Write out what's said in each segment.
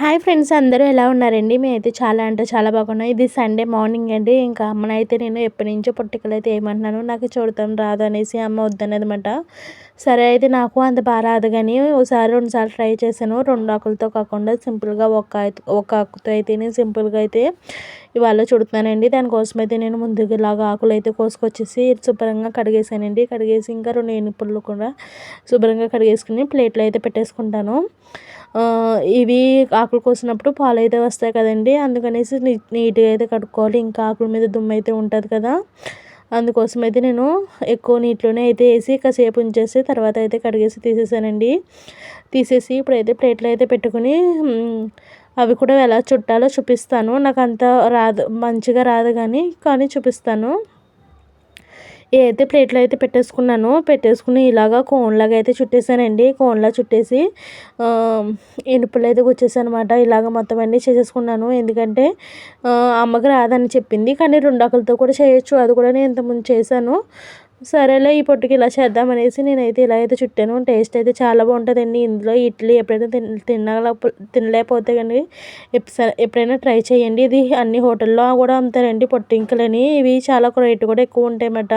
Hi friends అందరూ ఎలా ఉన్నారండి? మేమైతే చాలా అంటే చాలా బాగున్నాం. ఇది సండే మార్నింగ్ అండి. ఇంకా అమ్మనైతే నేను ఎప్పటి నుంచో పొట్టికలు అయితే ఏమంటున్నాను. నాకు చూడటం రాదు అనేసి అమ్మ వద్దనమాట సరే అయితే నాకు అంత బాగా రాదు కానీ ఒకసారి రెండుసార్లు ట్రై చేశాను. రెండు ఆకులతో కాకుండా సింపుల్గా ఒక ఒక ఆకుతో అయితే నేను సింపుల్గా అయితే ఇవాళ చుడుతున్నానండి. దానికోసం అయితే నేను ముందుగా ఇలాగా ఆకులు అయితే కోసుకొచ్చేసి శుభ్రంగా కడిగేసానండి కడిగేసి ఇంకా రెండు ఎనుపులు కూడా శుభ్రంగా కడిగేసుకుని ప్లేట్లో అయితే పెట్టేసుకుంటాను. ఇవి ఆకులు కోసినప్పుడు పాలు అయితే వస్తాయి కదండి. అందుకనేసి నీట్గా అయితే కడుక్కోవాలి. ఇంకా ఆకుల మీద దుమ్ము అయితే ఉంటుంది కదా. అందుకోసం అయితే నేను ఎక్కువ నీటిలోనే అయితే వేసి కాసేపు ఉంచేసి తర్వాత అయితే కడిగేసి తీసేసానండి. తీసేసి ఇప్పుడైతే ప్లేట్లో అయితే పెట్టుకుని అవి కూడా ఎలా చుట్టాలో చూపిస్తాను. నాకు అంత రాదు మంచిగా రాదు కానీ కానీ చూపిస్తాను. అయితే ప్లేట్లో అయితే పెట్టేసుకున్నాను పెట్టేసుకుని ఇలాగా కోన్లాగా అయితే చుట్టేసానండి. కోన్లా చుట్టేసి ఇనుపులు అయితే గుచ్చేసాను అనమాట ఇలాగ మొత్తం అన్నీ చేసేసుకున్నాను. ఎందుకంటే అమ్మకి రాదని చెప్పింది. కానీ రెండు ఆకులతో కూడా చేయొచ్చు. అది కూడా నేను ఇంతకుముందు చేశాను. సరేలే ఈ పొట్టుకి ఇలా చేద్దామనేసి నేనైతే ఇలా అయితే చుట్టాను. టేస్ట్ అయితే చాలా బాగుంటుందండి. ఇందులో ఇడ్లీ ఎప్పుడైనా తిన తినలే తినలేకపోతే కానీ ఎప్పుడైనా ట్రై చేయండి. ఇది అన్ని హోటల్లో కూడా అమ్ముతారండి పొట్టింకలని. ఇవి చాలా రేటు కూడా ఎక్కువ ఉంటాయన్నమాట.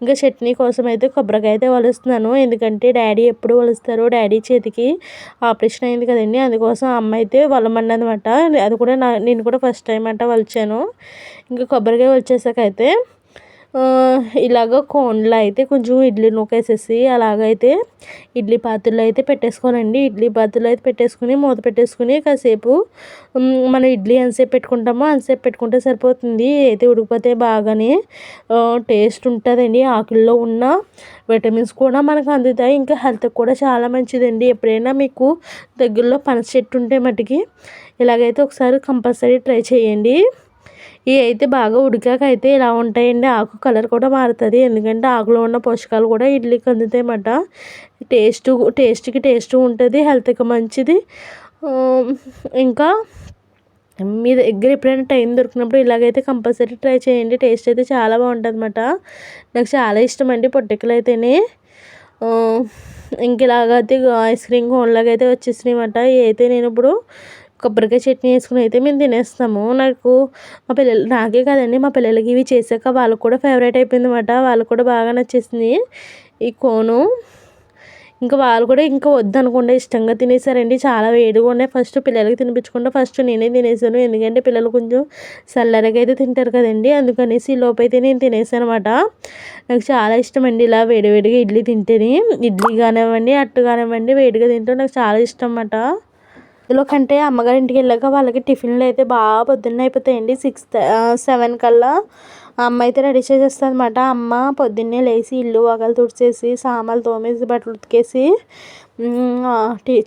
ఇంకా చట్నీ కోసం అయితే కొబ్బరికాయ అయితే వలుస్తున్నాను. ఎందుకంటే డాడీ ఎప్పుడు వలుస్తారు? డాడీ చేతికి ఆపరేషన్ అయింది కదండి. అందుకోసం అమ్మ అయితే వలమన్నదన్నమాట. అది కూడా నా నేను కూడా ఫస్ట్ టైం అంట వలిచాను. ఇంకా కొబ్బరికాయ వచ్చేసాక అయితే ఇలాగ కోన్లో అయితే కొంచెం ఇడ్లీ నూకేసేసి అలాగైతే ఇడ్లీ పాత్రలో అయితే పెట్టేసుకోనండి. ఇడ్లీ పాత్రలో అయితే పెట్టేసుకుని మూత పెట్టేసుకుని కాసేపు మనం ఇడ్లీ ఎంతసేపు పెట్టుకుంటామో అంతసేపు పెట్టుకుంటే సరిపోతుంది. అయితే ఉడికిపోతే బాగానే టేస్ట్ ఉంటుందండి. ఆకుల్లో ఉన్న విటమిన్స్ కూడా మనకు అందుతాయి. ఇంకా హెల్త్కి కూడా చాలా మంచిదండి. ఎప్పుడైనా మీకు దగ్గరలో పనస చెట్టు ఉంటే మటుకి ఇలాగైతే ఒకసారి కంపల్సరీ ట్రై చేయండి. ఇవి అయితే బాగా ఉడికాక అయితే ఇలా ఉంటాయండి. ఆకు కలర్ కూడా మారుతుంది. ఎందుకంటే ఆకులో ఉన్న పోషకాలు కూడా ఇడ్లీకి అందుతాయన్నమాట. టేస్ట్ టేస్ట్కి టేస్ట్ ఉంటుంది హెల్త్కి మంచిది. ఇంకా మీ దగ్గర ఎప్పుడైనా టైం దొరికినప్పుడు ఇలాగైతే కంపల్సరీ ట్రై చేయండి. టేస్ట్ అయితే చాలా బాగుంటుంది అనమాట నాకు చాలా ఇష్టం అండి పొట్టికలు అయితేనే ఇంక ఇలాగైతే ఐస్ క్రీమ్ కోన్లాగైతే అయితే వచ్చేసినాయి అన్నమాట అయితే నేను ఇప్పుడు కొబ్బరికాయ చట్నీ వేసుకుని అయితే మేము తినేస్తాము. నాకు మా పిల్లలు నాకే కదండి మా పిల్లలకి ఇవి చేసాక వాళ్ళకు కూడా ఫేవరెట్ అయిపోయింది అనమాట వాళ్ళకు కూడా బాగా నచ్చేసింది. ఈ కోను. ఇంకా వాళ్ళు కూడా ఇంకా వద్దనకుండా ఇష్టంగా తినేసారండి. చాలా వేడిగా ఉన్నాయి. ఫస్ట్ పిల్లలకి తినిపించకుండా ఫస్ట్ నేనే తినేసాను. ఎందుకంటే పిల్లలు కొంచెం చల్లరగా అయితే తింటారు కదండి. అందుకనేసి లోపైతే నేను తినేసాను అనమాట నాకు చాలా ఇష్టం అండి ఇలా వేడివేడిగా ఇడ్లీ తింటేనే. ఇడ్లీ కానివ్వండి అట్టు కానివ్వండి వేడిగా తింటే నాకు చాలా ఇష్టం అన్నమాట. ఇందులో కంటే అమ్మగారింటికి వెళ్ళాక వాళ్ళకి టిఫిన్లు అయితే బాగా పొద్దున్న అయిపోతాయండి. సిక్స్ సెవెన్ కల్లా అమ్మ అయితే రెడీ చేసేస్తుంది అనమాట అమ్మ పొద్దున్నే లేచి ఇల్లు వగలు తుడిచేసి సామాన్లు తోమేసి బట్టలు ఉతికేసి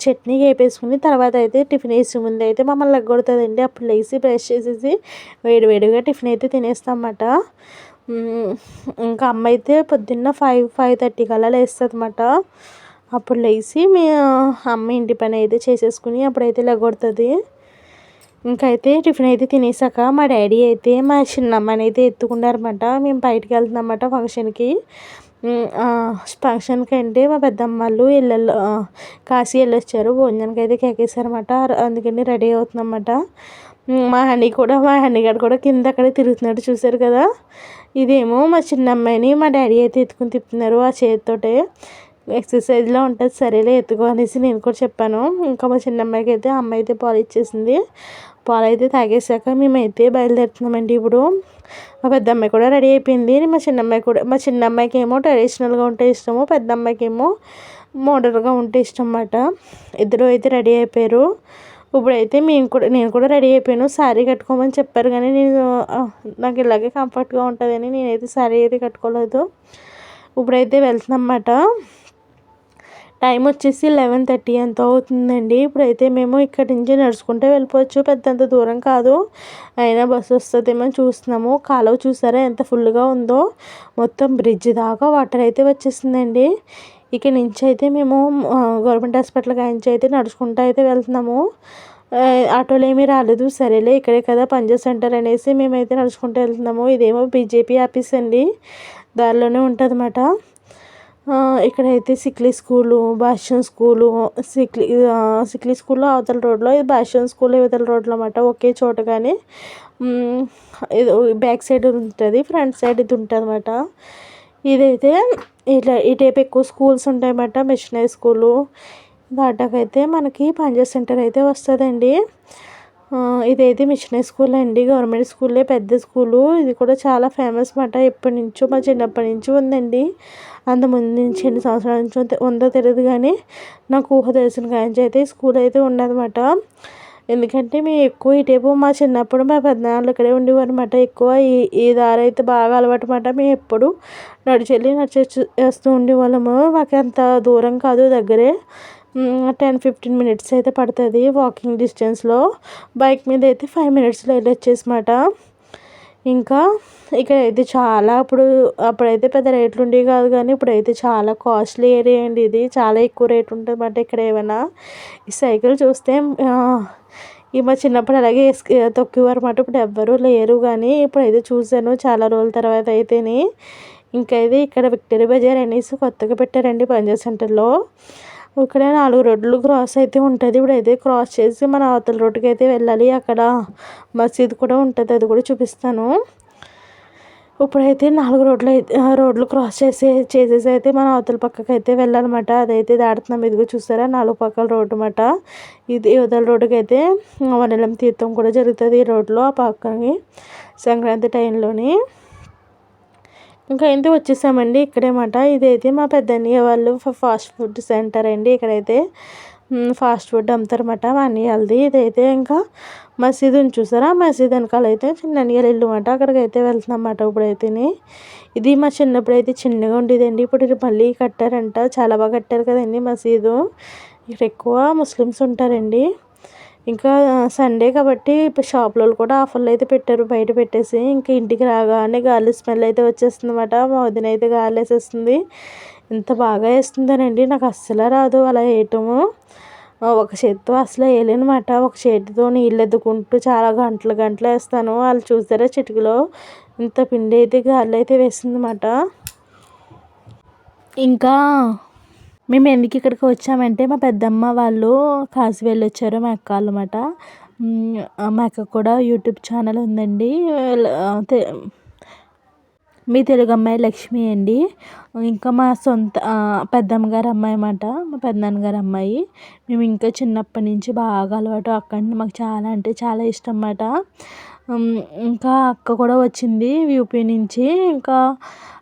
చట్నీ వేపేసుకుని తర్వాత అయితే టిఫిన్ వేసే ముందు అయితే మమ్మల్ని లగ్గొడుతుందండి. అప్పుడు లేచి బ్రష్ చేసేసి వేడివేడిగా టిఫిన్ అయితే తినేస్తామన్నమాట ఇంకా అమ్మ అయితే పొద్దున్న ఫైవ్ ఫైవ్ థర్టీ కల్లా లేస్తుంది అన్నమాట అప్పుడు లేచి మీ అమ్మ ఇంటి పని అయితే చేసేసుకుని అప్పుడైతే లగొడుతుంది. ఇంకైతే టిఫిన్ అయితే తినేసాక మా డాడీ అయితే మా చిన్నమ్మని అయితే ఎత్తుకున్నారన్నమాట. మేము బయటికి వెళ్తున్నామన్నమాట ఫంక్షన్కి. ఫంక్షన్కి అంటే మా పెద్దమ్మ వాళ్ళు ఇళ్ళల్లో కాశీ వెళ్ళొచ్చారు. భోజనానికి అయితే కేకేశారన్నమాట. అందుకని రెడీ అవుతుందన్నమాట మా హనీ కూడా మా హనీగాడు కూడా కింద అక్కడే తిరుగుతున్నాడు చూశారు కదా. ఇదేమో మా చిన్న అమ్మాయిని మా డాడీ అయితే ఎత్తుకుని తిప్పుతున్నారు ఆ చేతితోటే. ఎక్సర్సైజ్లో ఉంటుంది సరేలే ఎత్తుకో అనేసి నేను కూడా చెప్పాను. ఇంకా మా చిన్న అమ్మాయికి అయితే అమ్మాయి అయితే పాలు ఇచ్చేసింది. పాలు అయితే తాగేసాక మేమైతే బయలుదేరుతున్నామండి ఇప్పుడు. మా పెద్ద అమ్మాయి కూడా రెడీ అయిపోయింది. మా చిన్న అమ్మాయి కూడా మా చిన్న అమ్మాయికి ఏమో ట్రెడిషనల్గా ఉంటే ఇష్టము పెద్ద అమ్మాయికి ఏమో మోడల్గా ఉంటే ఇష్టం అన్నమాట ఇద్దరు అయితే రెడీ అయిపోయారు. ఇప్పుడైతే మేము కూడా నేను కూడా రెడీ అయిపోయాను. శారీ కట్టుకోమని చెప్పారు కానీ నేను నాకు ఇలాగే కంఫర్ట్గా ఉంటుందని నేనైతే శారీ అయితే కట్టుకోలేదు. ఇప్పుడైతే వెళ్తున్నమాట టైం వచ్చేసి లెవెన్ థర్టీ ఎంత అవుతుందండి. ఇప్పుడైతే మేము ఇక్కడి నుంచి నడుచుకుంటే వెళ్ళిపోవచ్చు. పెద్దంత దూరం కాదు. అయినా బస్సు వస్తుందేమో చూస్తున్నాము. కాలువ చూసారా? ఎంత ఫుల్గా ఉందో. మొత్తం బ్రిడ్జ్ దాకా వాటర్ అయితే వచ్చేసిందండి. ఇక నుంచి అయితే మేము గవర్నమెంట్ హాస్పిటల్ నుంచి అయితే నడుచుకుంటూ అయితే వెళ్తున్నాము. ఆటోలు ఏమీ రాలేదు. సరేలే ఇక్కడే కదా పంజా సెంటర్ అనేసి మేమైతే నడుచుకుంటూ వెళ్తున్నాము. ఇదేమో బీజేపీ ఆఫీస్ అండి. దారిలోనే ఉంటుంది అన్నమాట ఇక్కడైతే సిక్లీ స్కూలు భాష్యం స్కూలు సిక్లీ సిక్లీ స్కూల్లో అవతల రోడ్లో ఇది భాష్యం స్కూల్ ఇవతల రోడ్లో అన్నమాట ఒకే చోట కానీ. ఇది బ్యాక్ సైడ్ ఉంటుంది ఫ్రంట్ సైడ్ ఇది ఉంటుంది అన్నమాట ఇదైతే ఇట్లా ఈ టైప్ ఎక్కువ స్కూల్స్ ఉంటాయి అన్నమాట మిషనరీ స్కూలు. దాటాకైతే మనకి పంజాబ్ సెంటర్ అయితే వస్తుందండి. ఇదైతే మిషనరీ స్కూల్ అండి. గవర్నమెంట్ స్కూలే పెద్ద స్కూలు. ఇది కూడా చాలా ఫేమస్ మాట ఎప్పటి నుంచో మా చిన్నప్పటి నుంచి ఉందండి. అంత ముందు నుంచి ఎన్ని సంవత్సరాల నుంచి ఉందో తెలియదు కానీ నాకు ఊహ తెలిసిన కాంచి అయితే స్కూల్ అయితే ఉన్నదన్నమాట ఎందుకంటే మేము ఎక్కువ ఇటేపు మా చిన్నప్పుడు మా పెద్దనాళ్ళు ఇక్కడే ఉండేవారు అనమాట ఎక్కువ ఈ ఈ దారి అయితే బాగా అలవాటు అనమాట మేము ఎప్పుడు నడిచెళ్ళి నడిచేస్తూ ఉండేవాళ్ళము. మాకు అంత దూరం కాదు దగ్గరే. టెన్ ఫిఫ్టీన్ మినిట్స్ అయితే పడుతుంది వాకింగ్ డిస్టెన్స్లో బైక్ మీద అయితే ఫైవ్ మినిట్స్లో వెళ్ళొచ్చేసమాట. ఇంకా ఇక్కడ అయితే చాలా అప్పుడు అప్పుడైతే పెద్ద రేట్లు ఉండేవి కాదు కానీ ఇప్పుడైతే చాలా కాస్ట్లీ ఏరియా అండి ఇది. చాలా ఎక్కువ రేట్ ఉంటుంది అన్నమాట ఇక్కడ ఏమైనా. ఈ సైకిల్ చూస్తే ఈ మా చిన్నప్పుడు అలాగే తొక్కేవారు అన్నమాట ఇప్పుడు ఎవ్వరూ లేరు కానీ ఇప్పుడైతే చూశాను చాలా రోజుల తర్వాత అయితేని. ఇంకా ఇది ఇక్కడ విక్టరీ బజార్ అనేసి కొత్తగా పెట్టారండి పంజాబ్ సెంటర్లో ఇక్కడ నాలుగు రోడ్లు క్రాస్ అయితే ఉంటుంది. ఇప్పుడు అయితే క్రాస్ చేసి మన అవతల రోడ్డుకి అయితే వెళ్ళాలి. అక్కడ మసీద్ కూడా ఉంటుంది. అది కూడా చూపిస్తాను. ఇప్పుడైతే నాలుగు రోడ్లు అయితే రోడ్లు క్రాస్ చేసే చేసేసి అయితే మన అవతల పక్కకి అయితే వెళ్ళాలన్నమాట. అదైతే దాడుతున్నాం ఇదిగో చూసారా? నాలుగు పక్కల రోడ్డు అన్నమాట. ఇది యువతల రోడ్డుకి అయితే వనలం తీర్థం కూడా జరుగుతుంది ఈ రోడ్లో ఆ పక్కకి సంక్రాంతి టైంలోని ఇంకా అయితే వచ్చేసామండి ఇక్కడేమాట. ఇదైతే మా పెద్దన్నయ్య వాళ్ళు ఫాస్ట్ ఫుడ్ సెంటర్ అండి ఇక్కడైతే. ఫాస్ట్ ఫుడ్ అమ్ముతారన్నమాట మా అన్నయ్య ఇదైతే ఇంకా మసీదు చూసారా? మసీద్ వెనకాల అయితే చిన్న అన్నయ్యలు ఇల్లు అన్నమాట అక్కడికి అయితే ఇప్పుడైతే ఇప్పుడైతేనే. ఇది మా చిన్నప్పుడు అయితే చిన్నగా ఉండేదండి. ఇప్పుడు మళ్ళీ కట్టారంట. చాలా బాగా కట్టారు కదండి మసీదు. ఇక్కడ ఎక్కువ ముస్లిమ్స్ ఉంటారండి. ఇంకా సండే కాబట్టి ఇప్పుడు షాపులో కూడా ఆఫర్లు అయితే పెట్టారు. బయట పెట్టేసి ఇంకా ఇంటికి రాగానే గాలి స్మెల్ అయితే వచ్చేస్తుంది అనమాట మా వదిన అయితే గాలి వేసేస్తుంది. ఎంత బాగా వేస్తుందనండి. నాకు అస్సలు రాదు అలా వేయటము. ఒక చేతితో అసలు వేయలేనమాట. ఒక చేతితో నీళ్ళు ఎద్దుకుంటూ చాలా గంటలు గంటలు వేస్తాను. వాళ్ళు చూసారా చిటికలో? ఇంత పిండి అయితే గాలి అయితే వేసిందన్నమాట. ఇంకా మేము ఎందుకు ఇక్కడికి వచ్చామంటే మా పెద్దమ్మ వాళ్ళు కాశీ వెళ్ళి వచ్చారు మా అక్క అన్నమాట మా అక్క కూడా యూట్యూబ్ ఛానల్ ఉందండి. మీ తెలుగు అమ్మాయి లక్ష్మి అండి. ఇంకా మా సొంత పెద్దమ్మ గారి అమ్మాయి అన్నమాట మా పెద్దనాన్న గారి అమ్మాయి. మేము ఇంకా చిన్నప్పటి నుంచి బాగా అలవాటు అక్క మాకు చాలా అంటే చాలా ఇష్టం అన్నమాట. ఇంకా అక్క కూడా వచ్చింది యూపీ నుంచి. ఇంకా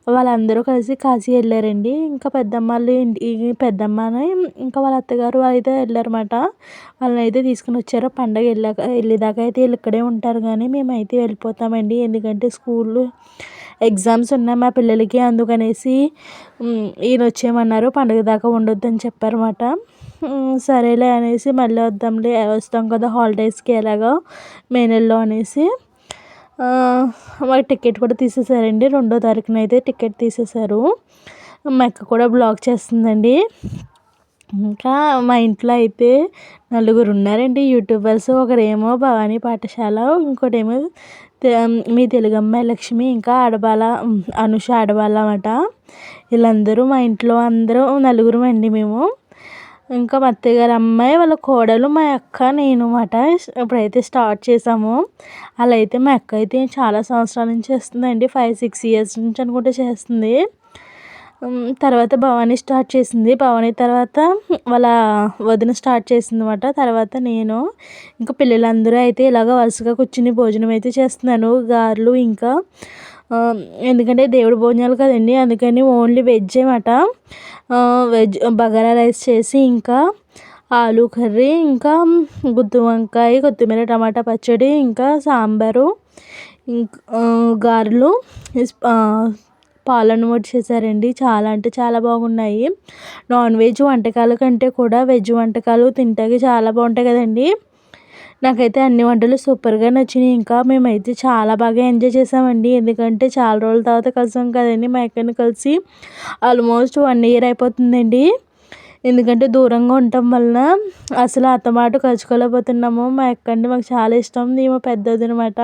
వాళ్ళందరూ కలిసి కాశీ వెళ్ళారండి. ఇంకా పెద్దమ్మ వాళ్ళు ఇంటికి పెద్దమ్మని ఇంకా వాళ్ళ అత్తగారు అయితే వెళ్ళారన్నమాట. వాళ్ళని అయితే తీసుకుని వచ్చారు. పండగ వెళ్ళాక వెళ్ళేదాకా అయితే వీళ్ళు ఇక్కడే ఉంటారు కానీ మేమైతే వెళ్ళిపోతామండి. ఎందుకంటే స్కూల్ ఎగ్జామ్స్ ఉన్నాయి మా పిల్లలకి. అందుకనేసి ఈయన వచ్చేయమన్నారు. పండుగ దాకా ఉండొద్దని చెప్పారన్నమాట. సరేలే అనేసి మళ్ళీ వద్దాంలే వస్తాం కదా హాలిడేస్కి ఎలాగో మే నెలలో అనేసి. మాకు టికెట్ కూడా తీసేసారండి. రెండో తారీఖున అయితే టికెట్ తీసేసారు మా అక్క కూడా బ్లాక్ చేస్తుందండి. ఇంకా మా ఇంట్లో అయితే నలుగురు ఉన్నారండి యూట్యూబర్స్ ఒకరేమో భవానీ పాఠశాల ఇంకోటేమో మీ తెలుగు అమ్మాయి లక్ష్మి ఇంకా ఆడబాల అనుష ఆడబాల అన్నమాట వీళ్ళందరూ మా ఇంట్లో అందరూ నలుగురం అండి మేము. ఇంకా మా అత్తయ్య గారి అమ్మాయి వాళ్ళ కోడలు మా అక్క నేను మాట ఇప్పుడైతే స్టార్ట్ చేసాము. అలా అయితే మా అక్క అయితే చాలా సంవత్సరాల నుంచి చేస్తుందండి ఫైవ్ సిక్స్ ఇయర్స్ నుంచి అనుకుంటే చేస్తుంది. తర్వాత భవానీ స్టార్ట్ చేసింది. భవానీ తర్వాత వాళ్ళ వదిన స్టార్ట్ చేసింది అనమాట తర్వాత నేను ఇంకా పిల్లలందరూ అయితే ఇలాగ వరుసగా కూర్చుని భోజనం అయితే చేస్తున్నాను గారెలు ఇంకా ఎందుకంటే దేవుడి భోజనాలు కదండి అందుకని ఓన్లీ వెజ్ అనమాట వెజ్ బగారా రైస్ చేసి ఇంకా ఆలు కర్రీ ఇంకా గుత్తి వంకాయ కొత్తిమీర టమాటా పచ్చడి ఇంకా సాంబారు ఇంకా గారెలు పాలను వచ్చి చేశారండి. చాలా అంటే చాలా బాగున్నాయి. నాన్ వెజ్ వంటకాల కంటే కూడా వెజ్ వంటకాలు తింటాకి చాలా బాగుంటాయి కదండి. నాకైతే అన్ని వంటలు సూపర్గా నచ్చినాయి. ఇంకా మేమైతే చాలా బాగా ఎంజాయ్ చేసామండి. ఎందుకంటే చాలా రోజుల తర్వాత కలిసాం కదండి మా అక్కని కలిసి. ఆల్మోస్ట్ వన్ ఇయర్ అయిపోతుందండి. ఎందుకంటే దూరంగా ఉండటం వలన అసలు అత్తమాట కలుసుకోలేకపోతున్నాము. మా అక్క మాకు చాలా ఇష్టం. ఈమె పెద్దది అనమాట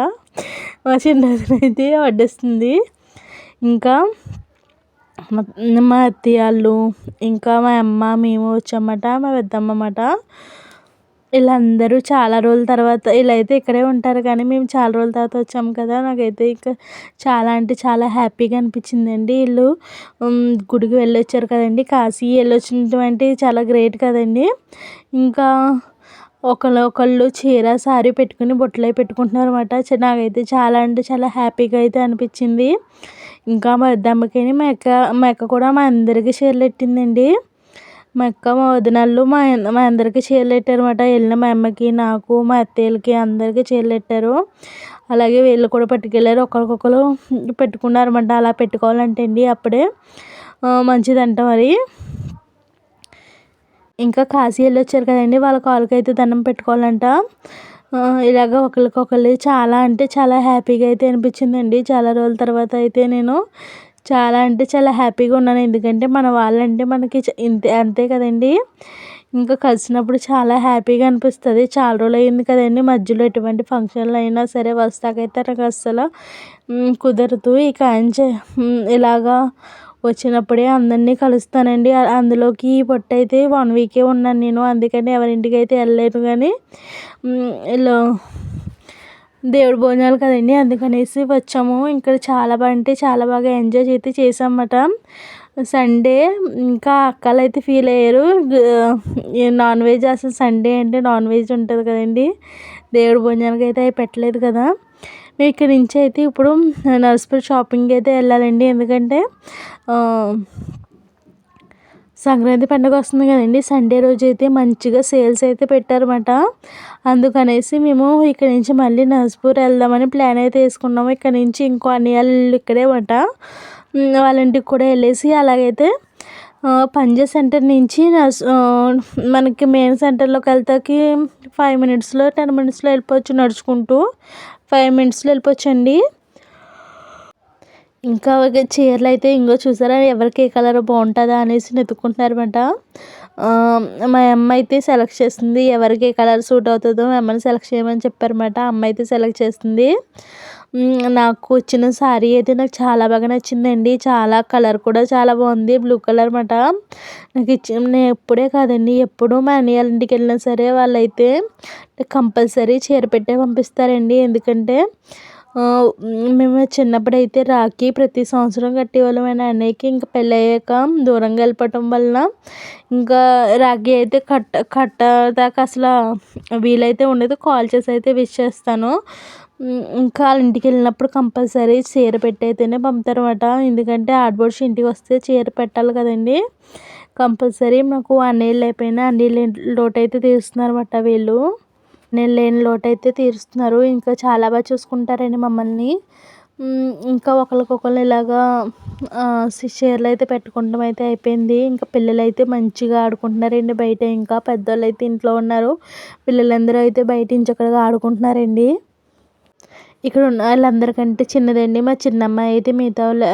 మా చిన్నది అయితే వడ్డిస్తుంది. ఇంకా మా మా అత్తయ్య వాళ్ళు ఇంకా మా అమ్మ మేము వచ్చామట మా పెద్దమ్మ అన్నమాట. వీళ్ళందరూ చాలా రోజుల తర్వాత వీళ్ళైతే ఇక్కడే ఉంటారు కానీ మేము చాలా రోజుల తర్వాత వచ్చాము కదా. నాకైతే ఇంకా చాలా అంటే చాలా హ్యాపీగా అనిపించిందండి. వీళ్ళు గుడికి వెళ్ళొచ్చారు కదండి. కాశీ వెళ్ళి వచ్చినటువంటి చాలా గ్రేట్ కదండి. ఇంకా ఒకళ్ళు ఒకళ్ళు చీర సారీ పెట్టుకుని బొట్టలై పెట్టుకుంటున్నారు అనమాట నాకైతే చాలా అంటే చాలా హ్యాపీగా అయితే అనిపించింది. ఇంకా మా పెద్దమ్మకి మా అక్క మా అక్క కూడా మా అందరికీ చీరలు పెట్టిందండి. మా అక్క మా వదినలు మా మా అందరికీ చీరలు పెట్టారు అనమాట వెళ్ళిన మా అమ్మకి నాకు మా అత్తయ్యలకి అందరికీ చీరలు పెట్టారు. అలాగే వీళ్ళు కూడా పట్టుకెళ్ళారు. ఒకరికొకరు పెట్టుకున్నారు అనమాట అలా పెట్టుకోవాలంటే అండి అప్పుడే. మంచిదంట మరి. ఇంకా కాశీ వెళ్ళి వచ్చారు కదండి. వాళ్ళ కాళ్ళకి అయితే దండం పెట్టుకోవాలంట. ఇలాగ ఒకరికొకరు చాలా అంటే చాలా హ్యాపీగా అయితే అనిపించిందండి. చాలా రోజుల తర్వాత అయితే నేను చాలా అంటే చాలా హ్యాపీగా ఉన్నాను. ఎందుకంటే మన వాళ్ళంటే మనకి ఇంతే అంతే కదండి. ఇంకా కలిసినప్పుడు చాలా హ్యాపీగా అనిపిస్తుంది. చాలా రోజులు అయింది కదండి. మధ్యలో ఎటువంటి ఫంక్షన్లు అయినా సరే వస్తాకైతే నాకు అస్సలు కుదరదు. ఇక అంచే ఇలాగా వచ్చినప్పుడే అందరినీ కలుస్తానండి. అందులోకి ఈ పొట్టు అయితే వన్ వీకే ఉన్నాను నేను. అందుకని ఎవరింటికి అయితే వెళ్ళలేను కానీ ఇలా దేవుడి భోజనాలు కదండి అందుకనేసి వచ్చాము. ఇక్కడ చాలా బాగా అంటే చాలా బాగా ఎంజాయ్ అయితే చేసామన్నమాట సండే ఇంకా అక్కలు అయితే ఫీల్ అయ్యారు నాన్ వెజ్ అసలు సండే అంటే నాన్ వెజ్ ఉంటుంది కదండి. దేవుడి భోజనాలకి అయితే అవి పెట్టలేదు కదా. మేము ఇక్కడ నుంచి అయితే ఇప్పుడు నర్సపూర్ షాపింగ్కి అయితే వెళ్ళాలండి. ఎందుకంటే సంక్రాంతి పండుగ వస్తుంది కదండి. సండే రోజు అయితే మంచిగా సేల్స్ అయితే పెట్టారన్నమాట. అందుకనేసి మేము ఇక్కడ నుంచి మళ్ళీ నర్స్పూర్ వెళ్దామని ప్లాన్ అయితే వేసుకున్నాము. ఇక్కడ నుంచి ఇంకో అన్నయ్యలు ఇక్కడే మాట వాళ్ళ ఇంటికి కూడా వెళ్ళేసి అలాగైతే పంజా సెంటర్ నుంచి మనకి మెయిన్ సెంటర్లోకి వెళ్తాకి ఫైవ్ మినిట్స్లో టెన్ మినిట్స్లో వెళ్ళిపోవచ్చు నడుచుకుంటూ. ఫైవ్ మినిట్స్లో వెళ్ళిపోవచ్చండి. ఇంకా చీరలు అయితే ఇంకో చూసారా? ఎవరికి ఏ కలర్ బాగుంటుందా అనేసి వెతుక్కుంటున్నారన్నమాట. మా అమ్మ అయితే సెలెక్ట్ చేస్తుంది ఎవరికి ఏ కలర్ సూట్ అవుతుందో మా అమ్మని సెలెక్ట్ చేయమని చెప్పారన్నమాట. అమ్మ అయితే సెలెక్ట్ చేస్తుంది నాకు వచ్చిన శారీ అయితే నాకు చాలా బాగా నచ్చిందండి. చాలా కలర్ కూడా చాలా బాగుంది. బ్లూ కలర్ అనమాట నాకు ఇచ్చి నేను ఎప్పుడే కాదండి ఎప్పుడు మా అన్నయ్య ఇంటికి వెళ్ళినా సరే వాళ్ళైతే కంపల్సరీ చీర పెట్టే పంపిస్తారండి. ఎందుకంటే మేము చిన్నప్పుడైతే రాఖీ ప్రతి సంవత్సరం కట్టేవాళ్ళం మా అన్నయ్యకి ఇంకా పెళ్ళి అయ్యాక దూరంగా వెళ్ళిపోవటం వలన ఇంకా రాఖీ అయితే కట్ట కట్టదాకా అసలు వీలైతే ఉండదు. కాల్ చేసి అయితే విష్ చేస్తాను. ఇంకా వాళ్ళ ఇంటికి వెళ్ళినప్పుడు కంపల్సరీ చీర పెట్టయితేనే పంపుతారన్నమాట. ఎందుకంటే ఆడపడుచు ఇంటికి వస్తే చీర పెట్టాలి కదండి. కంపల్సరీ మాకు అన్నయ్యలు అయిపోయినా అన్నయ్యలు లోటు అయితే అనమాట వీళ్ళు. నేను లేని లోటు అయితే తీరుస్తున్నారు. ఇంకా చాలా బాగా చూసుకుంటారండి మమ్మల్ని. ఇంకా ఒకరికొకరు ఇలాగా షేర్లు అయితే పెట్టుకోవడం అయితే అయిపోయింది. ఇంకా పిల్లలు అయితే మంచిగా ఆడుకుంటున్నారండి బయట. ఇంకా పెద్దవాళ్ళు అయితే ఇంట్లో ఉన్నారు. పిల్లలందరూ అయితే బయట ఇంచక్కడగా ఆడుకుంటున్నారండి. ఇక్కడ ఉన్న వాళ్ళందరికంటే చిన్నదండి. మా చిన్నమ్మాయి అయితే మిగతా వాళ్ళు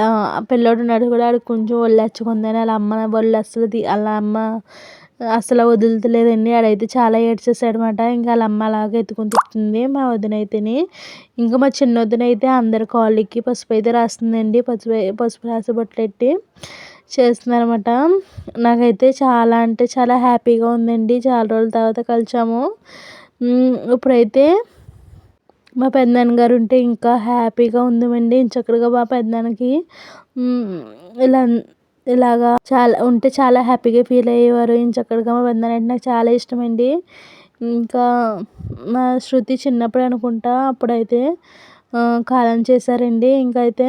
పిల్లోడు ఉన్నాడు కూడా ఆడు కొంచెం ఒళ్ళెచ్చుకుందని వాళ్ళ అమ్మ ఒళ్ళు అస్సలు వాళ్ళ అమ్మ అసలు వదులుతలేదండి ఆడైతే చాలా ఏడ్చేసాడు అనమాట ఇంకా వాళ్ళ అమ్మ అలాగే ఎత్తుకొని తిప్పుతుంది మా వదినైతేనే. ఇంకా మా చిన్న వదినైతే అందరి కాళ్ళకి పసుపు అయితే రాస్తుందండి. పసుపు పసుపు రాసి బొట్లెట్టి చేస్తున్నారన్నమాట. నాకైతే చాలా అంటే చాలా హ్యాపీగా ఉందండి. చాలా రోజుల తర్వాత కలిసాము. ఇప్పుడైతే మా పెద్దనాన్న గారు ఉంటే ఇంకా హ్యాపీగా ఉందమండి. చక్కగా మా పెద్దనాన్నకి ఇలా ఇలాగా చాలా ఉంటే చాలా హ్యాపీగా ఫీల్ అయ్యేవారు. చక్కగా మా పెద్దనాన్న అంటే నాకు చాలా ఇష్టమండి. ఇంకా మా శృతి చిన్నప్పుడు అనుకుంటా అప్పుడైతే కాలం చేశారండి. ఇంకా అయితే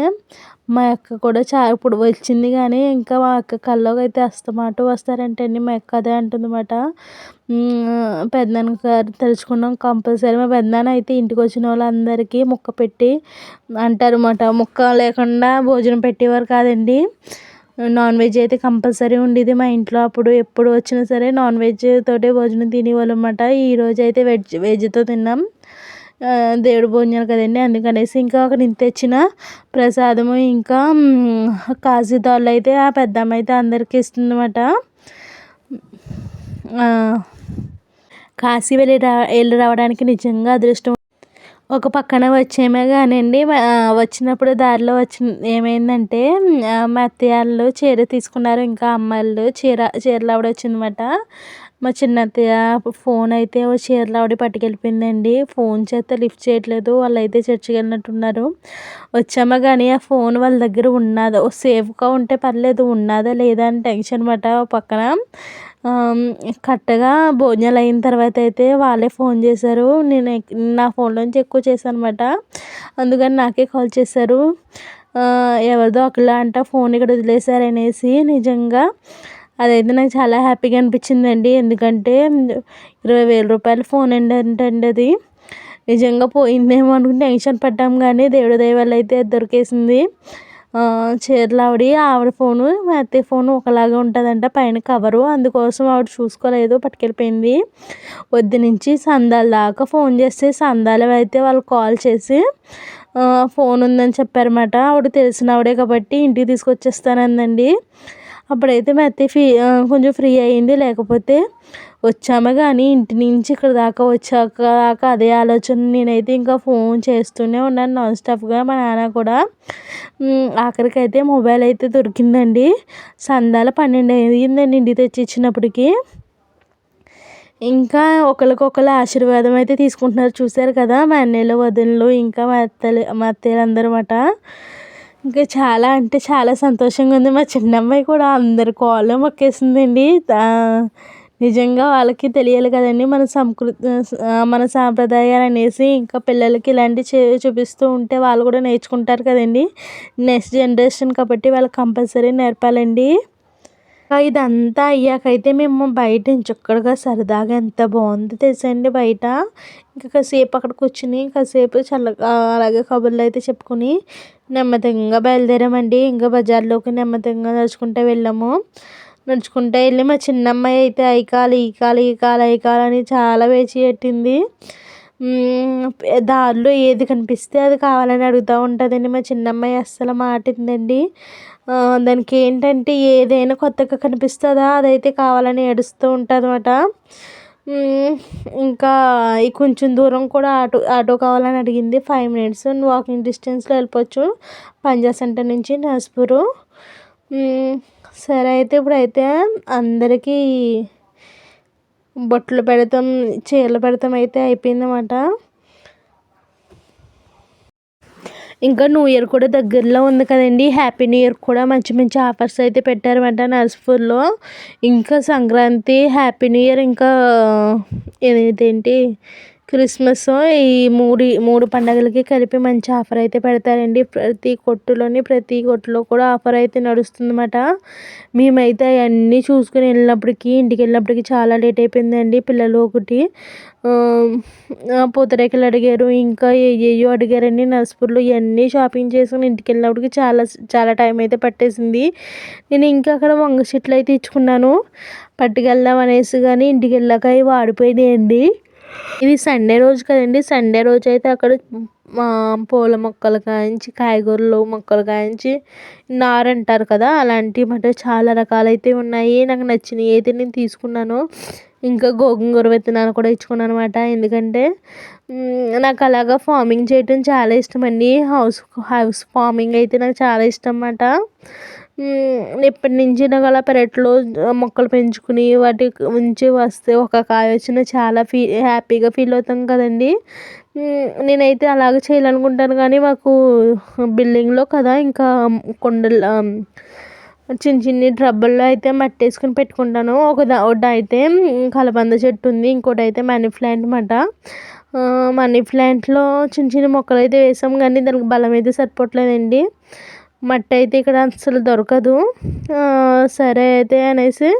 మా అక్క కూడా చా ఇప్పుడు వచ్చింది కానీ ఇంకా మా అక్క కల్లోకి అయితే వస్తారంటే వస్తారంటండి మా అక్క అదే అంటుందన్నమాట. పెద్దనాన్న గారు తలుచుకున్నాం కంపల్సరీ. మా పెద్దనాన్న అయితే ఇంటికి వచ్చిన వాళ్ళందరికీ ముక్క పెట్టి అంటారన్నమాట. ముక్క లేకుండా భోజనం పెట్టేవారు కాదండి. నాన్ వెజ్ అయితే కంపల్సరీ ఉండేది మా ఇంట్లో. అప్పుడు ఎప్పుడు వచ్చినా సరే నాన్ వెజ్ తోటే భోజనం తినేవాళ్ళం అన్నమాట. ఈరోజు అయితే వెజ్ వెజ్తో తిన్నాం. దేవుడు భోజనాలు కదండి. అందుకనేసి ఇంకా అక్కడ తెచ్చిన ప్రసాదము ఇంకా కాజుదార్లు అయితే ఆ పెద్దమ్మ అయితే అందరికీ ఇస్తుందన్నమాట. కాశీ వెళ్ళి రా వెళ్ళి రావడానికి నిజంగా అదృష్టం ఒక పక్కన వచ్చేమే కానివ్వండి వచ్చినప్పుడు దారిలో వచ్చి ఏమైందంటే మా అత్తయ్య వాళ్ళు చీర తీసుకున్నారు ఇంకా అమ్మాయిలు చీర చీరలు ఆవిడ వచ్చిందన్నమాట. మా చిన్న అత్తయ్య ఫోన్ అయితే ఓ చీరలు ఆవిడ పట్టుకెళ్ళిపోయిందండి. ఫోన్ చేస్తే లిఫ్ట్ చేయట్లేదు వాళ్ళు అయితే చర్చికి వెళ్ళినట్టున్నారు. వచ్చామా కానీ ఆ ఫోన్ వాళ్ళ దగ్గర ఉన్నదా సేఫ్గా ఉంటే పర్లేదు ఉన్నదా లేదా అని టెన్షన్ అనమాట పక్కన కరెక్ట్గా భోజనాలు అయిన తర్వాత అయితే వాళ్ళే ఫోన్ చేశారు. నేను నా ఫోన్లోంచి ఎక్కువ చేశాను అనమాట అందుకని నాకే కాల్ చేశారు. ఎవరిదో ఒకలా అంట ఫోన్ ఇక్కడ వదిలేశారు అనేసి నిజంగా అదైతే నాకు చాలా హ్యాపీగా అనిపించిందండి. ఎందుకంటే ఇరవై వేల రూపాయల ఫోన్ ఏంటంటే అది. నిజంగా పోయిందేమో అనుకుని టెన్షన్ పడ్డాం కానీ దేవుడి దయ వల్ల అయితే దొరికేసింది. చీరలు ఆవిడ ఆవిడ ఫోను మా అత్తయ్య ఫోను ఒకలాగా ఉంటుందంట పైన కవరు. అందుకోసం ఆవిడ చూసుకోలేదు పట్టుకెళ్ళిపోయింది. వద్దు నుంచి సందాల దాకా ఫోన్ చేస్తే సందాలు అయితే వాళ్ళు కాల్ చేసి ఫోన్ ఉందని చెప్పారన్నమాట. ఆవిడ తెలిసిన ఆవిడే కాబట్టి ఇంటికి తీసుకొచ్చేస్తానందండి. అప్పుడైతే మా అత్తయ్య ఫ్రీ కొంచెం ఫ్రీ అయ్యింది లేకపోతే వచ్చాము కానీ ఇంటి నుంచి ఇక్కడ దాకా వచ్చాక దాకా అదే ఆలోచన నేనైతే ఇంకా ఫోన్ చేస్తూనే ఉన్నాను నాన్ స్టాప్గా. మా నాన్న కూడా ఆఖరికి అయితే మొబైల్ అయితే దొరికిందండి. సందాల పన్నెండు అయ్యిందండి ఇంటికి తెచ్చి ఇచ్చినప్పటికీ ఇంకా ఒకరికొకరు ఆశీర్వాదం అయితే తీసుకుంటున్నారు చూశారు కదా మా అన్నయ్యలు వదినలు ఇంకా మా అత్తలు మా అత్తయ్యలు అందరమాట అన్నమాట. ఇంకా చాలా అంటే చాలా సంతోషంగా ఉంది. మా చిన్నమ్మాయి కూడా అందరి కాళ్ళు మొక్కేసిందండి. నిజంగా వాళ్ళకి తెలియాలి కదండి. మన సంస్కృతి మన సాంప్రదాయాలు అనేసి ఇంకా పిల్లలకి ఇలాంటివి చే చూపిస్తూ ఉంటే వాళ్ళు కూడా నేర్చుకుంటారు కదండి. నెక్స్ట్ జనరేషన్ కాబట్టి వాళ్ళకి కంపల్సరీ నేర్పాలండి. ఇదంతా అయ్యాకైతే మేము బయట చక్కగా సరదాగా ఎంత బాగుంది తెలుసండి బయట. ఇంకా కాసేపు అక్కడ కూర్చుని కాసేపు చల్లగా అలాగే కబుర్లు అయితే చెప్పుకొని నెమ్మదిగా బయలుదేరామండి. ఇంకా బజార్లోకి నెమ్మదిగా నడుచుకుంటూ వెళ్ళాము. నడుచుకుంటూ వెళ్ళి మా చిన్నమ్మాయి అయితే ఐకాలి ఈకాలి ఈకాలి ఐకాలి అని చాలా వేచి పెట్టింది. దారిలో ఏది కనిపిస్తే అది కావాలని అడుగుతూ ఉంటుందండి. మా చిన్నమ్మాయి అస్సలు మాటిందండి. దానికి ఏంటంటే ఏదైనా కొత్తగా కనిపిస్తుందా అదైతే కావాలని ఏడుస్తూ ఉంటుంది అన్నమాట ఇంకా కొంచెం దూరం కూడా ఆటో ఆటో కావాలని అడిగింది. ఫైవ్ మినిట్స్ వాకింగ్ డిస్టెన్స్లో వెళ్ళిపోవచ్చు. పంజా సెంటర్ నుంచి నర్స్పూరు సరే అయితే ఇప్పుడైతే అందరికీ బొట్లు పెడతాం చీరలు పెడతాం అయితే అయిపోయిందన్నమాట. ఇంకా న్యూ ఇయర్ కూడా దగ్గరలో ఉంది కదండి. హ్యాపీ న్యూ ఇయర్ కూడా మంచి మంచి ఆఫర్స్ అయితే పెట్టారన్నమాట నర్స్పూర్లో. ఇంకా సంక్రాంతి హ్యాపీ న్యూ ఇయర్ ఇంకా ఇదేంటి క్రిస్మస్ ఈ మూడు మూడు పండగలకి కలిపి మంచి ఆఫర్ అయితే పెడతారండి. ప్రతి కొట్టులోని ప్రతి కొట్టులో కూడా ఆఫర్ అయితే నడుస్తుందన్నమాట. మేమైతే అవన్నీ చూసుకుని వెళ్ళినప్పటికీ ఇంటికి వెళ్ళినప్పటికీ చాలా లేట్ అయిపోయిందండి పిల్లలు ఒకటి. పూతరేకులు అడిగారు ఇంకా ఏయో అడిగారండి నర్సుపూర్లు ఇవన్నీ షాపింగ్ చేసుకుని ఇంటికి వెళ్ళినప్పటికి చాలా చాలా టైం అయితే పట్టేసింది. నేను ఇంకా అక్కడ వంగ చెట్లు అయితే ఇచ్చుకున్నాను. పట్టుకెళ్దాం అనేసి కానీ ఇంటికి వెళ్ళాక అవి వాడిపోయినాయండి. ఇది సండే రోజు కదండి. సండే రోజు అయితే అక్కడ పూల మొక్కలు కాయించి కాయగూరలు మొక్కలు కాయించి నారు అంటారు కదా. అలాంటివి మాట చాలా రకాలైతే ఉన్నాయి. నాకు నచ్చినవి అయితే నేను తీసుకున్నాను. ఇంకా గోంగూర విత్తనాలు కూడా ఇచ్చుకున్నాను అనమాట ఎందుకంటే నాకు అలాగా ఫార్మింగ్ చేయటం చాలా ఇష్టం అండి. హౌస్ హౌస్ ఫార్మింగ్ అయితే నాకు చాలా ఇష్టం అన్నమాట. ఎప్పటి నుంచి నాకు అలా పెరట్లో మొక్కలు పెంచుకుని వాటి ఉంచి వస్తే ఒక కాయ వచ్చినా చాలా ఫీ హ్యాపీగా ఫీల్ అవుతాం కదండి. నేనైతే అలాగే చేయాలనుకుంటాను కానీ మాకు బిల్డింగ్లో కదా ఇంకా కొండల చిన్న చిన్ని ట్రబ్బుల్లో అయితే మట్టి వేసుకుని పెట్టుకుంటాను. ఒక ఒకటి అయితే కలబంద చెట్టు ఉంది ఇంకోటి అయితే మనీ ప్లాంట్ అన్నమాట. మనీ ప్లాంట్లో చిన్న చిన్న మొక్కలు అయితే వేసాం కానీ దానికి బలం అయితే సరిపోవట్లేదండి. మట్టి అయితే ఇక్కడ అసలు దొరకదు. సరే అయితే అనేసి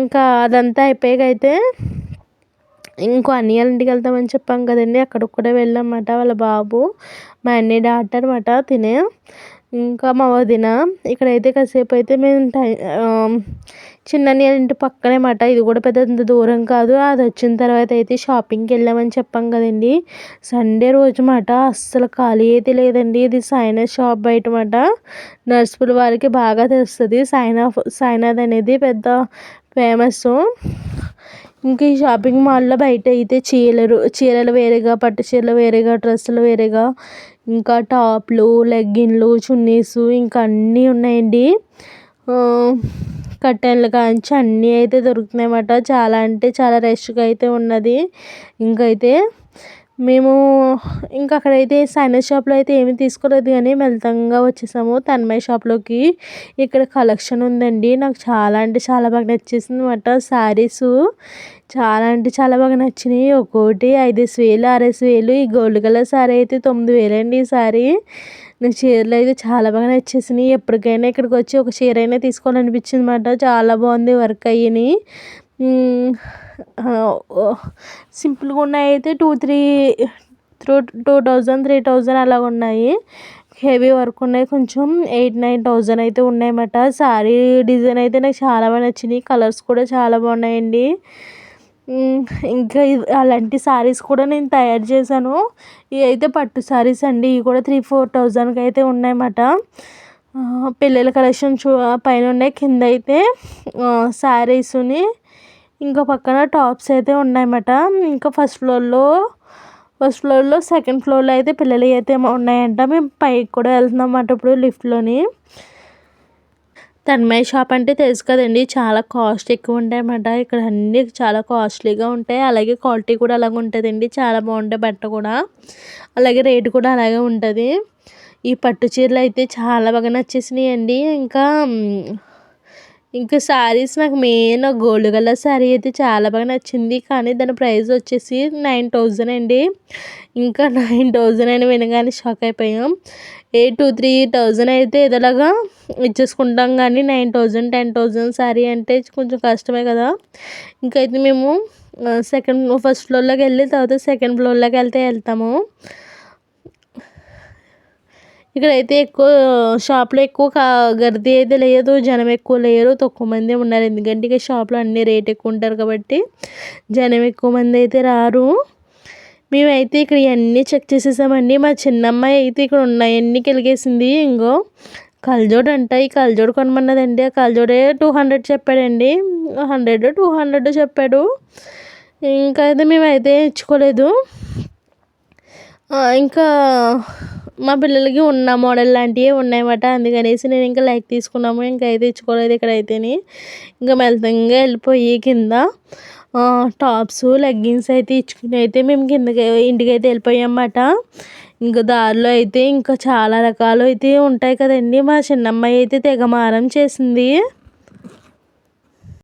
ఇంకా అదంతా అయిపోయాక అయితే ఇంకో అన్నయ్య ఇంటికి వెళ్తామని చెప్పాం కదండి. అక్కడికి కూడా వెళ్ళామన్నమాట వాళ్ళ బాబు. మా అన్నయ్య డాక్టర్ అనమాట తినే. ఇంకా మా వదిన ఇక్కడైతే కాసేపు అయితే మేము టై చిన్నని ఇంటి పక్కనే మాట ఇది కూడా పెద్ద దూరం కాదు. అది వచ్చిన తర్వాత అయితే షాపింగ్కి వెళ్ళామని చెప్పాం కదండి. సండే రోజు మాట అస్సలు ఖాళీ అయితే లేదండి. ఇది సాయినాథ్ షాప్ బయట మాట నర్సుల వారికి బాగా తెలుస్తుంది. సాయినా సాయినాథ్ అనేది పెద్ద ఫేమస్. ఇంకా ఈ షాపింగ్ మాల్లో బయట అయితే చీరలు చీరలు వేరేగా పట్టు చీరలు వేరేగా డ్రెస్సులు వేరేగా ఇంకా టాప్లు లెగ్గిన్లు చున్నీసు ఇంకా అన్నీ ఉన్నాయండి. కర్టెన్లు కాంచి అన్నీ అయితే దొరుకుతున్నాయి అన్నమాట చాలా అంటే చాలా రష్గా అయితే ఉన్నది. ఇంకైతే మేము ఇంకా అక్కడైతే సైనస్ షాప్లో అయితే ఏమీ తీసుకోలేదు కానీ మెల్తంగా వచ్చేసాము తన్మయ షాప్లోకి. ఇక్కడ కలెక్షన్ ఉందండి. నాకు చాలా అంటే చాలా బాగా నచ్చేసింది అనమాట శారీస్. చాలా అంటే చాలా బాగా నచ్చినాయి. ఒక్కోటి ఐదేసి వేలు ఆరేసి వేలు. ఈ గోల్డ్ కలర్ శారీ అయితే తొమ్మిది వేలండి ఈ శారీ. నాకు చీరలు అయితే చాలా బాగా నచ్చేసినాయి. ఎప్పటికైనా ఇక్కడికి వచ్చి ఒక చీర అయినా తీసుకోవాలనిపించింది అనమాట చాలా బాగుంది వర్క్ అయ్యినాయి సింపుల్గా ఉన్నాయి అయితే two three through two thousand three thousand అలాగ ఉన్నాయి. హెవీ వర్క్ ఉన్నాయి. కొంచెం ఎయిట్ నైన్ థౌజండ్ అయితే ఉన్నాయన్నమాట. శారీ డిజైన్ అయితే నాకు చాలా బాగా నచ్చినాయి. కలర్స్ కూడా చాలా బాగున్నాయండి. ఇంకా అలాంటి శారీస్ కూడా నేను తయారు చేశాను. ఇవి అయితే పట్టు శారీస్ అండి. ఇవి కూడా త్రీ ఫోర్ థౌజండ్కి అయితే ఉన్నాయన్నమాట. పిల్లల కలెక్షన్ చూ పైన ఉన్నాయి. కింద అయితే శారీస్ని ఇంకో పక్కన టాప్స్ అయితే ఉన్నాయన్నమాట. ఇంకా ఫస్ట్ ఫ్లోర్లో ఫస్ట్ ఫ్లోర్లో సెకండ్ ఫ్లోర్లో అయితే పిల్లలవి అయితే ఉన్నాయంట. మేము పైకి కూడా వెళ్తున్నాం అన్నమాట ఇప్పుడు లిఫ్ట్లోని. తన్మయ షాప్ అంటే తెలుసు కదండి. చాలా కాస్ట్ ఎక్కువ ఉంటాయన్నమాట. ఇక్కడ అన్నీ చాలా కాస్ట్లీగా ఉంటాయి. అలాగే క్వాలిటీ కూడా అలాగే ఉంటుందండి. చాలా బాగుంటాయి బట్ట కూడా. అలాగే రేటు కూడా అలాగే ఉంటుంది. ఈ పట్టు చీరలు అయితే చాలా బాగా నచ్చేసినాయి అండి ఇంకా ఇంకా శారీస్ నాకు మెయిన్ గోల్డ్ కలర్ శారీ అయితే చాలా బాగా నచ్చింది. కానీ దాని ప్రైస్ వచ్చేసి నైన్ థౌజండ్ అండి. ఇంకా నైన్ థౌజండ్ అని వినగానే షాక్ అయిపోయాం. ఏ టూ త్రీ థౌజండ్ అయితే ఏదోలాగా ఇచ్చేసుకుంటాం కానీ nine thousand ten thousand sari అంటే కొంచెం కష్టమే కదా. ఇంకైతే మేము సెకండ్ ఫస్ట్ ఫ్లోర్లోకి వెళ్ళి తర్వాత సెకండ్ ఫ్లోర్లోకి వెళ్తే వెళ్తాము. ఇక్కడైతే ఎక్కువ షాప్లో ఎక్కువ గర్దీ అయితే లేదు జనం ఎక్కువ లేరు తక్కువ మంది ఉన్నారు. ఎందుకంటే ఇక షాప్లో అన్ని రేట్ ఎక్కువ ఉంటారు కాబట్టి జనం ఎక్కువ మంది అయితే రారు. మేమైతే ఇక్కడ ఇవన్నీ చెక్ చేసేసామండి. మా చిన్నమ్మాయి అయితే ఇక్కడ ఉన్నాయన్నీ కలిగేసింది. ఇంకో కలజోడు అంట. ఈ కలజోడు కొనమన్నదండి. ఆ కలజోడే టూ హండ్రెడ్ చెప్పాడండి. హండ్రెడ్ టూ హండ్రెడ్ చెప్పాడు. ఇంకా అయితే మేమైతే ఇచ్చుకోలేదు. ఇంకా మా పిల్లలకి ఉన్న మోడల్ లాంటివే ఉన్నాయన్నమాట. అందుకనేసి నేను ఇంకా లైక్ తీసుకున్నాము. ఇంకా అయితే ఇచ్చుకోలేదు ఇక్కడైతేని. ఇంకా మెల్తంగా వెళ్ళిపోయి కింద టాప్స్ లెగ్గిన్స్ అయితే ఇచ్చుకుని అయితే మేము కిందకి ఇంటికి అయితే వెళ్ళిపోయామన్నమాట. ఇంకా దారిలో అయితే ఇంకా చాలా రకాలు అయితే ఉంటాయి కదండి. మా చిన్నమ్మాయి అయితే తెగ మారం చేసింది.